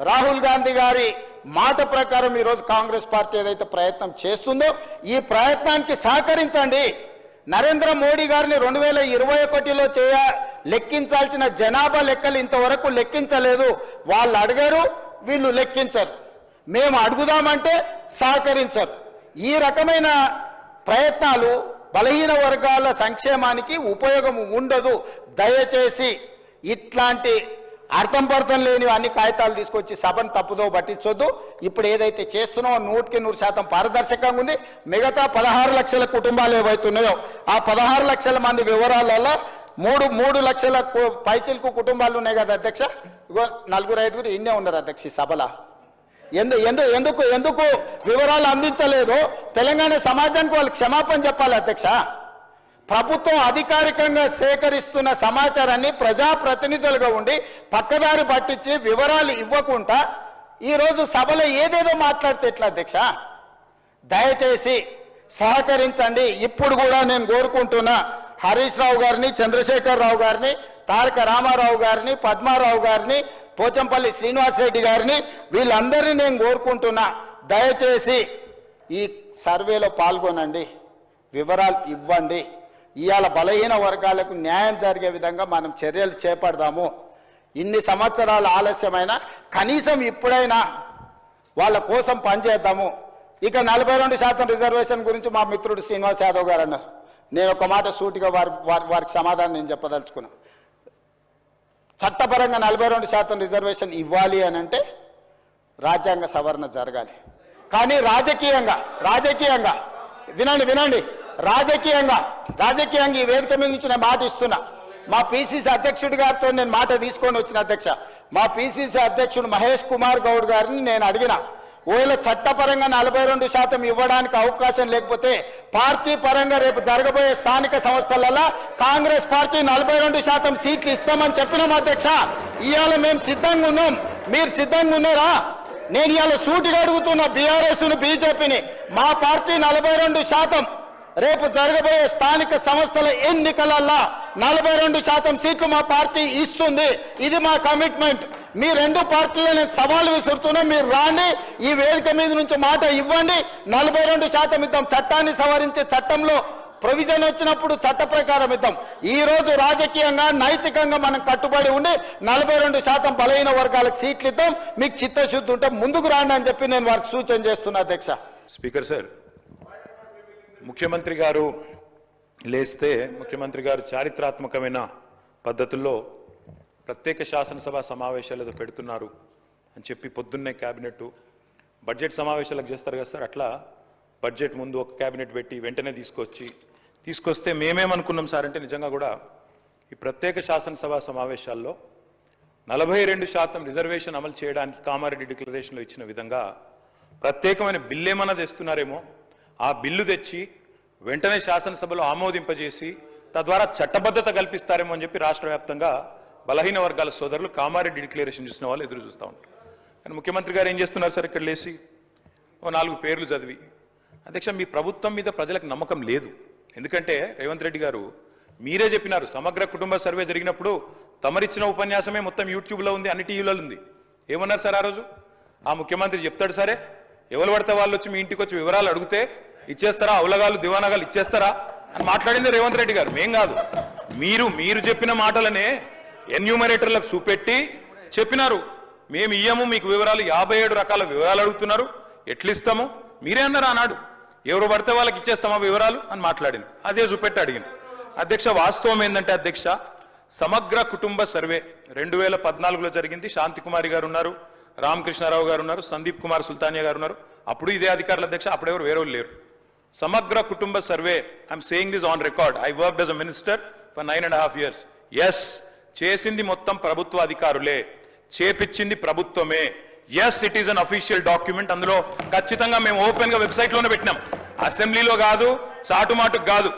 రాహుల్ గాంధీ గారి మాట ప్రకారం ఈరోజు కాంగ్రెస్ పార్టీ ఏదైతే ప్రయత్నం చేస్తుందో ఈ ప్రయత్నానికి సహకరించండి. నరేంద్ర మోడీ గారిని రెండు వేల ఇరవై ఒకటిలో చేయ లెక్కించాల్సిన జనాభా లెక్కలు ఇంతవరకు లెక్కించలేదు. వాళ్ళు అడిగారు వీళ్ళు లెక్కించరు. మేము అడుగుదామంటే సహకరించరు. ఈ రకమైన ప్రయత్నాలు బలహీన వర్గాల సంక్షేమానికి ఉపయోగం ఉండదు. దయచేసి ఇట్లాంటి అర్థం పర్థం లేని అన్ని కాగితాలు తీసుకొచ్చి సభను తప్పుదో పట్టించొద్దు. ఇప్పుడు ఏదైతే చేస్తున్నామో నూటికి నూరు శాతం పారదర్శకంగా ఉంది. మిగతా పదహారు లక్షల కుటుంబాలు ఏవైతున్నాయో ఆ పదహారు లక్షల మంది వివరాలలో మూడు మూడు లక్షల పైచిలకు కుటుంబాలు ఉన్నాయి కదా అధ్యక్ష? ఇగో నలుగురు ఐదుగురు ఇన్నే ఉన్నారు అధ్యక్ష ఈ సభలో. ఎందు ఎందు ఎందుకు ఎందుకు వివరాలు అందించలేదు? తెలంగాణ సమాజానికి వాళ్ళు క్షమాపణ చెప్పాలి అధ్యక్ష. ప్రభుత్వం అధికారికంగా సేకరిస్తున్న సమాచారాన్ని ప్రజాప్రతినిధులుగా ఉండి పక్కదారి పట్టించి వివరాలు ఇవ్వకుండా ఈరోజు సభలో ఏదేదో మాట్లాడితే ఎట్లా అధ్యక్ష? దయచేసి సహకరించండి. ఇప్పుడు కూడా నేను కోరుకుంటున్నా హరీష్ రావు గారిని చంద్రశేఖర్ రావు గారిని తారక రామారావు గారిని పద్మారావు గారిని పోచంపల్లి శ్రీనివాసరెడ్డి గారిని వీళ్ళందరినీ నేను కోరుకుంటున్నా. దయచేసి ఈ సర్వేలో పాల్గొనండి. వివరాలు ఇవ్వండి. ఇవాళ బలహీన వర్గాలకు న్యాయం జరిగే విధంగా మనం చర్యలు చేపడదాము. ఇన్ని సంవత్సరాలు ఆలస్యమైన కనీసం ఇప్పుడైనా వాళ్ళ కోసం పనిచేద్దాము. ఇక నలభై రెండు శాతం రిజర్వేషన్ గురించి మా మిత్రుడు శ్రీనివాస్ యాదవ్ గారు అన్నారు. నేను ఒక మాట సూటిగా వారి వారి- వారికి సమాధానం నేను చెప్పదలుచుకున్నా. చట్టపరంగా నలభై రెండు శాతం రిజర్వేషన్ ఇవ్వాలి అని అంటే రాజ్యాంగ సవరణ జరగాలి. కానీ రాజకీయంగా రాజకీయంగా వినండి వినండి. రాజకీయంగా రాజకీయంగా ఈ వేదిక మీద నుంచి నేను మాట ఇస్తున్నా. మా పిసిసి అధ్యక్షుడి గారితో నేను మాట తీసుకొని వచ్చిన అధ్యక్ష మా పిసిసి అధ్యక్షుడు మహేష్ కుమార్ గౌడ్ గారిని నేను అడిగిన ఒకవేళ చట్టపరంగా నలభై రెండు శాతం ఇవ్వడానికి అవకాశం లేకపోతే పార్టీ పరంగా రేపు జరగబోయే స్థానిక సంస్థలలో కాంగ్రెస్ పార్టీ నలభై రెండు శాతం సీట్లు ఇస్తామని చెప్పినాం అధ్యక్ష ఇవాళ మేము సిద్ధంగా ఉన్నాం. మీరు సిద్ధంగా ఉన్నారా? నేను ఇవాళ సూటిగా అడుగుతున్న బీఆర్ఎస్ను బీజేపీని. మా పార్టీ నలభై రెండు శాతం రేపు జరగబోయే స్థానిక సంస్థల ఎన్నికలల్లా నలభై రెండు శాతం సీట్లు మా పార్టీ ఇస్తుంది. ఇది మా కమిట్మెంట్. మీ రెండు పార్టీలు నేను సవాల్ విసురుతున్నా. మీరు రాండి. ఈ వేదిక మీద నుంచి మాట ఇవ్వండి. నలభై రెండు శాతం ఇద్దాం. చట్టాన్ని సవరించే చట్టంలో ప్రొవిజన్ వచ్చినప్పుడు చట్ట ప్రకారం ఇద్దాం. ఈ రోజు రాజకీయంగా నైతికంగా మనం కట్టుబడి ఉండి నలభై రెండు శాతం బలహీన వర్గాలకు సీట్లు ఇద్దాం. మీకు చిత్తశుద్ధి ఉంటే ముందుకు రాండి అని చెప్పి నేను వారికి సూచన చేస్తున్నా అధ్యక్ష. స్పీకర్ సార్ ముఖ్యమంత్రి గారు లేస్తే ముఖ్యమంత్రి గారు చారిత్రాత్మకమైన పద్ధతుల్లో ప్రత్యేక శాసనసభ సమావేశాలు ఏదో పెడుతున్నారు అని చెప్పి పొద్దున్నే క్యాబినెట్ బడ్జెట్ సమావేశాలకు చేస్తారు కదా సార్ అట్లా బడ్జెట్ ముందు ఒక క్యాబినెట్ పెట్టి వెంటనే తీసుకొచ్చి తీసుకొస్తే మేమేమనుకున్నాం సార్ అంటే నిజంగా కూడా ఈ ప్రత్యేక శాసనసభ సమావేశాల్లో నలభై రెండు శాతం రిజర్వేషన్ అమలు చేయడానికి కామారెడ్డి డిక్లరేషన్లో ఇచ్చిన విధంగా ప్రత్యేకమైన బిల్లు ఏమన్నా తెస్తున్నారేమో ఆ బిల్లు తెచ్చి వెంటనే శాసనసభలో ఆమోదింపజేసి తద్వారా చట్టబద్ధత కల్పిస్తారేమో అని చెప్పి రాష్ట్ర వ్యాప్తంగా బలహీన వర్గాల సోదరులు కామారెడ్డి డిక్లరేషన్ చూసిన వాళ్ళు ఎదురు చూస్తూ ఉంటారు. కానీ ముఖ్యమంత్రి గారు ఏం చేస్తున్నారు సార్ ఇక్కడ లేచి ఓ నాలుగు పేర్లు చదివి. అధ్యక్ష మీ ప్రభుత్వం మీద ప్రజలకు నమ్మకం లేదు. ఎందుకంటే రేవంత్ రెడ్డి గారు మీరే చెప్పినారు సమగ్ర కుటుంబ సర్వే జరిగినప్పుడు తమరిచ్చిన ఉపన్యాసమే మొత్తం యూట్యూబ్లో ఉంది అన్ని టీవీలలో ఉంది. ఏమన్నారు సార్ ఆ రోజు? ఆ ముఖ్యమంత్రి చెప్తాడు సరే ఎవరు పడితే వాళ్ళు వచ్చి మీ ఇంటికి వచ్చి వివరాలు అడిగితే ఇచ్చేస్తారా? అవలగాలు దివానగాలు ఇచ్చేస్తారా? అని మాట్లాడింది రేవంత్ రెడ్డి గారు. మేం కాదు. మీరు మీరు చెప్పిన మాటలనే ఎన్యూమరేటర్లకు చూపెట్టి చెప్పినారు. మేము ఇయ్యము మీకు వివరాలు యాభై ఏడు రకాల వివరాలు అడుగుతున్నారు. ఎట్లిస్తాము? మీరే అన్నారు ఆనాడు? ఎవరు పడితే వాళ్ళకి ఇచ్చేస్తామా వివరాలు? అని మాట్లాడింది. అదే చూపెట్టి అడిగింది. అధ్యక్ష వాస్తవం ఏంటంటే అధ్యక్ష సమగ్ర కుటుంబ సర్వే రెండు వేల పద్నాలుగులో జరిగింది. శాంతి కుమారి గారు ఉన్నారు రామకృష్ణారావు గారు ఉన్నారు సందీప్ కుమార్ సుల్తానియా గారు ఉన్నారు. అప్పుడు ఇదే అధికారుల అధ్యక్ష అప్పుడెవరు వేరే వాళ్ళు లేరు. సమగ్ర కుటుంబ survey I'm saying this on record I work as a minister for nine and half years yes చేసింది మొత్తం ప్రభుత్వ అధికారులే. చేపించింది ప్రభుత్వమే. Yes it is an official document అందులో ఖచ్చితంగా మేము ఓపెన్గా వెబ్సైట్లోనే పెట్టినాం. అసెంబ్లీలో కాదు చాటుమాటుకు కాదు.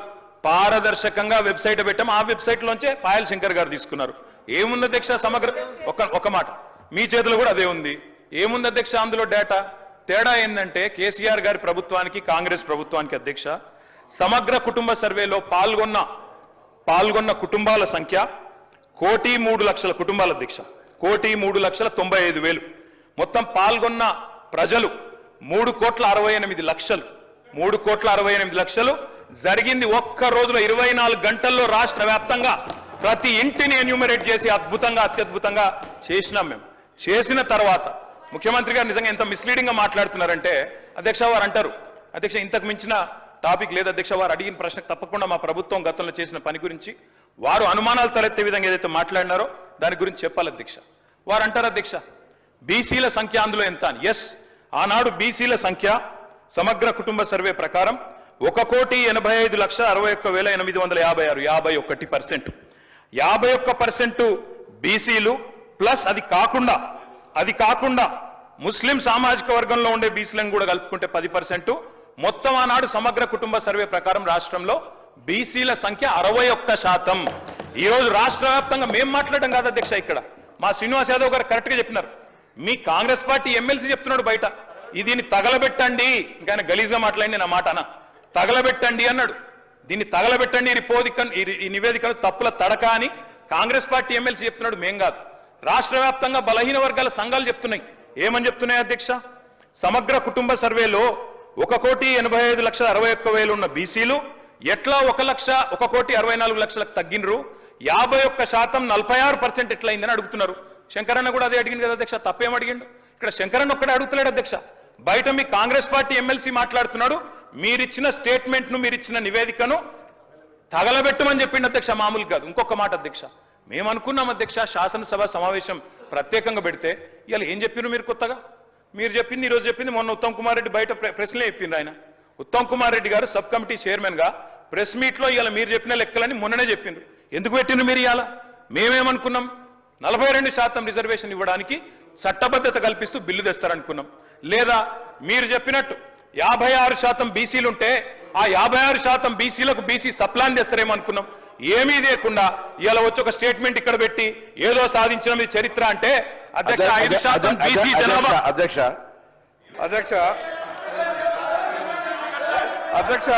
పారదర్శకంగా వెబ్సైట్ పెట్టాం. ఆ వెబ్సైట్ లోంచే పాయల్ శంకర్ గారు తీసుకున్నారు. ఏముంది అధ్యక్ష సమగ్ర ఒక ఒక మాట. మీ చేతిలో కూడా అదే ఉంది. ఏముంది అధ్యక్ష అందులో డేటా తేడా ఏంటంటే కేసీఆర్ గారి ప్రభుత్వానికి కాంగ్రెస్ ప్రభుత్వానికి అధ్యక్ష సమగ్ర కుటుంబ సర్వేలో పాల్గొన్న పాల్గొన్న కుటుంబాల సంఖ్య కోటి మూడు లక్షల కుటుంబాల అధ్యక్ష. కోటి మూడు లక్షల తొంభై ఐదు వేలు. మొత్తం పాల్గొన్న ప్రజలు మూడు కోట్ల అరవై ఎనిమిది లక్షలు. మూడు కోట్ల అరవై ఎనిమిది లక్షలు. జరిగింది ఒక్క రోజులో ఇరవై నాలుగు గంటల్లో రాష్ట్ర వ్యాప్తంగా. ప్రతి ఇంటిని ఎన్యూమరేట్ చేసి అద్భుతంగా అత్యద్భుతంగా చేసినాం మేము. చేసిన తర్వాత ముఖ్యమంత్రి గారు నిజంగా ఎంత మిస్లీడింగ్గా మాట్లాడుతున్నారంటే అధ్యక్ష వారు అంటారు అధ్యక్ష ఇంతకు మించిన టాపిక్ లేదు అధ్యక్ష వారు అడిగిన ప్రశ్నకు తప్పకుండా మా ప్రభుత్వం గతంలో చేసిన పని గురించి వారు అనుమానాలు తలెత్తే విధంగా ఏదైతే మాట్లాడినారో దాని గురించి చెప్పాలి అధ్యక్ష. వారు అంటారు అధ్యక్ష బీసీల సంఖ్య అందులో ఎంత అని. ఎస్ ఆనాడు బీసీల సంఖ్య సమగ్ర కుటుంబ సర్వే ప్రకారం ఒక కోటి ఎనభై ఐదు లక్షల అరవై ఒక్క వేల ఎనిమిది వందల యాభై ఆరు యాభై ఒకటి పర్సెంట్. యాభై ఒక్క పర్సెంట్ బీసీలు ప్లస్ అది కాకుండా అది కాకుండా ముస్లిం సామాజిక వర్గంలో ఉండే బీసీలను కూడా కలుపుకుంటే పది పర్సెంట్. మొత్తం ఆనాడు సమగ్ర కుటుంబ సర్వే ప్రకారం రాష్ట్రంలో బీసీల సంఖ్య అరవై ఒక్క శాతం. ఈ రోజు రాష్ట్ర వ్యాప్తంగా మేము మాట్లాడడం కాదు అధ్యక్ష ఇక్కడ. మా శ్రీనివాస్ యాదవ్ గారు కరెక్ట్గా చెప్పినారు. మీ కాంగ్రెస్ పార్టీ ఎమ్మెల్సీ చెప్తున్నాడు బయట. దీన్ని తగలబెట్టండి. ఇంకా ఆయన గలీజ్గా మాట్లాడింది నా మాట అన్న తగలబెట్టండి అన్నాడు. దీన్ని తగలబెట్టండి ఈ రిపోదిక ఈ నివేదికను తప్పుల తడక అని కాంగ్రెస్ పార్టీ ఎమ్మెల్సీ చెప్తున్నాడు మేం కాదు. రాష్ట్ర వ్యాప్తంగా బలహీన వర్గాల సంఘాలు చెప్తున్నాయి. ఏమని చెప్తున్నాయి అధ్యక్ష? సమగ్ర కుటుంబ సర్వేలో ఒక కోటి ఎనభై ఐదు లక్షల అరవై ఒక్క వేలు ఉన్న బీసీలు ఎట్లా ఒక లక్ష ఒక కోటి అరవై నాలుగు లక్షలకు తగ్గినరు? యాభై ఒక్క శాతం నలభై ఆరు పర్సెంట్ ఎట్లయిందని అడుగుతున్నారు. శంకరన్న కూడా అదే అడిగింది కదా అధ్యక్ష తప్పేం అడిగిండు? ఇక్కడ శంకరన్న ఒక్కడే అడుగుతలేడు అధ్యక్ష. బయట మీ కాంగ్రెస్ పార్టీ ఎమ్మెల్సీ మాట్లాడుతున్నాడు మీరిచ్చిన స్టేట్మెంట్ను మీరిచ్చిన నివేదికను తగలబెట్టమని చెప్పిండు అధ్యక్ష మామూలు కాదు. ఇంకొక మాట అధ్యక్ష. మేము అనుకున్నాం అధ్యక్ష శాసనసభ సమావేశం ప్రత్యేకంగా పెడితే. ఇవాళ ఏం చెప్పినారు మీరు కొత్తగా? మీరు చెప్పింది ఈరోజు చెప్పింది మొన్న ఉత్తమ్ కుమార్ రెడ్డి బయట ప్రశ్నలే ప్రెస్లే ఆయన. ఉత్తమ్ కుమార్ రెడ్డి గారు సబ్ కమిటీ చైర్మన్గా ప్రెస్ మీట్లో ఇవాళ మీరు చెప్పిన లెక్కలని మొన్ననే చెప్పిండ్రు. ఎందుకు పెట్టిండ్రు మీరు ఇవాళ? మేమేమనుకున్నాం? నలభై రెండు శాతం రిజర్వేషన్ ఇవ్వడానికి చట్టబద్ధత కల్పిస్తూ బిల్లు తెస్తారనుకున్నాం. లేదా మీరు చెప్పినట్టు యాభై ఆరు శాతం బీసీలుంటే ఆ యాభై ఆరు శాతం బీసీలకు బీసీ సప్లాన్ చేస్తారేమో అనుకున్నాం. ఏమీ లేకుండా ఇలా వచ్చి ఒక స్టేట్మెంట్ ఇక్కడ పెట్టి ఏదో సాధించిన మీ చరిత్ర అంటే అధ్యక్ష ఐదు శాతం బీసీ జనాభా. అధ్యక్ష. అధ్యక్ష. అధ్యక్ష.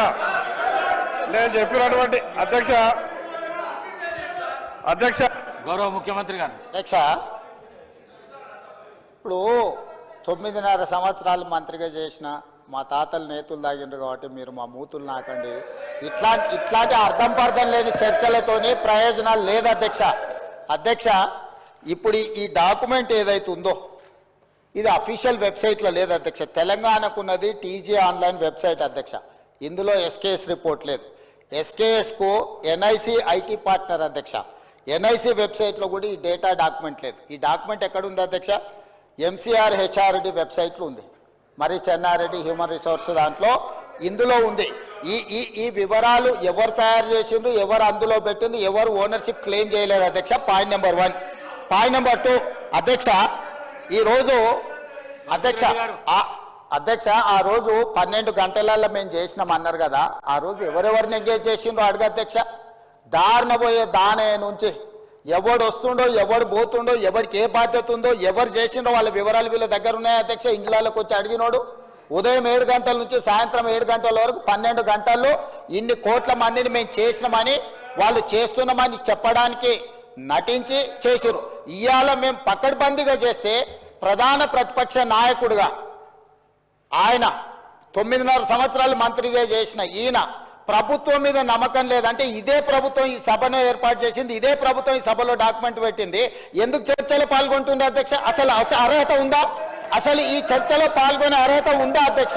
నేను చెప్పినటువంటి అధ్యక్ష. అధ్యక్ష. గౌరవ ముఖ్యమంత్రి గారు. అధ్యక్ష ఇప్పుడు తొమ్మిదిన్నర సంవత్సరాలు మంత్రిగా చేసిన మా తాతలు నేతులు తాగిండ్రు కాబట్టి మీరు మా మూతులు నాకండి. ఇట్లా ఇట్లాంటి అర్థం పర్థం లేని చర్చలతోని ప్రయోజనాలు లేదు అధ్యక్ష. అధ్యక్ష ఇప్పుడు ఈ- డాక్యుమెంట్ ఏదైతే ఉందో ఇది అఫీషియల్ వెబ్సైట్లో లేదు అధ్యక్ష. తెలంగాణకున్నది టీజీ ఆన్లైన్ వెబ్సైట్ అధ్యక్ష. ఇందులో ఎస్కేఎస్ రిపోర్ట్ లేదు. ఎస్కేఎస్కు ఎన్ఐసి ఐటీ పార్ట్నర్ అధ్యక్ష. ఎన్ఐసి వెబ్సైట్లో కూడా ఈ డేటా డాక్యుమెంట్ లేదు. ఈ డాక్యుమెంట్ ఎక్కడుంది అధ్యక్ష? ఎంసీఆర్ హెచ్ఆర్డి వెబ్సైట్లో ఉంది. మరి చెన్నారెడ్డి హ్యూమన్ రిసోర్స్ దాంట్లో ఇందులో ఉంది. ఈ ఈ ఈ వివరాలు ఎవరు తయారు చేసిండ్రు ఎవరు అందులో పెట్టిండ్రు ఎవరు ఓనర్షిప్ క్లెయిమ్ చేయలేదు అధ్యక్ష point number one point number two అధ్యక్ష ఈ రోజు అధ్యక్ష అధ్యక్ష ఆ రోజు పన్నెండు గంటలలో మేము చేసినాం అన్నారు కదా ఆ రోజు ఎవరెవరిని ఎంగేజ్ చేసిండ్రో అడుగు అధ్యక్ష. దారిన పోయే దానే నుంచి ఎవడు వస్తుండో ఎవడు పోతుండో ఎవరికి ఏ బాధ్యత ఉందో ఎవరు చేసిండో వాళ్ళ వివరాలు వీళ్ళ దగ్గర ఉన్నాయి. అధ్యక్ష ఇండ్లలోకి వచ్చి అడిగినోడు ఉదయం ఏడు గంటల నుంచి సాయంత్రం ఏడు గంటల వరకు పన్నెండు గంటల్లో ఇన్ని కోట్ల మందిని మేము చేసినామని వాళ్ళు చేస్తున్నామని చెప్పడానికి నటించి చేసిరు ఇవాళ మేము పకడ్బందీగా చేస్తే ప్రధాన ప్రతిపక్ష నాయకుడిగా ఆయన తొమ్మిదిన్నర సంవత్సరాలు మంత్రిగా చేసిన ఈయన ప్రభుత్వం మీద నమ్మకం లేదంటే ఇదే ప్రభుత్వం ఈ సభను ఏర్పాటు చేసింది ఇదే ప్రభుత్వం ఈ సభలో డాక్యుమెంట్ పెట్టింది. ఎందుకు చర్చలో పాల్గొంటుంది అధ్యక్ష? అసలు అర్హత ఉందా? అసలు ఈ చర్చలో పాల్గొనే అర్హత ఉందా అధ్యక్ష?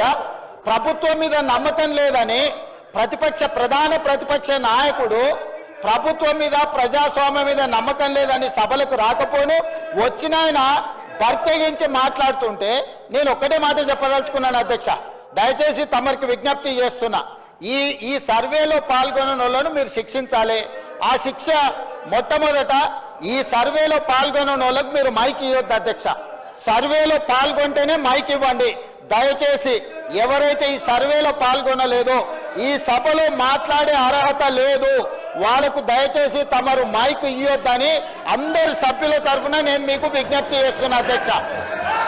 ప్రభుత్వం మీద నమ్మకం లేదని ప్రతిపక్ష ప్రధాన ప్రతిపక్ష నాయకుడు ప్రభుత్వం మీద ప్రజాస్వామ్యం మీద నమ్మకం లేదని సభలకు రాకపోను వచ్చిన ఆయన మాట్లాడుతుంటే నేను ఒక్కటే మాట చెప్పదలుచుకున్నాను అధ్యక్ష. దయచేసి తమరికి విజ్ఞప్తి చేస్తున్నా. ఈ ఈ సర్వేలో పాల్గొనని వాళ్ళను మీరు శిక్షించాలి. ఆ శిక్ష మొట్టమొదట ఈ సర్వేలో పాల్గొనని వాళ్ళకు మీరు మైక్ ఇవ్వద్దు అధ్యక్ష. సర్వేలో పాల్గొంటేనే మైక్ ఇవ్వండి. దయచేసి ఎవరైతే ఈ సర్వేలో పాల్గొనలేదో ఈ సభలో మాట్లాడే అర్హత లేదు వాళ్ళకు దయచేసి తమరు మైక్ ఇవ్వొద్దని అందరి సభ్యుల తరఫున నేను మీకు విజ్ఞప్తి చేస్తున్నా అధ్యక్ష.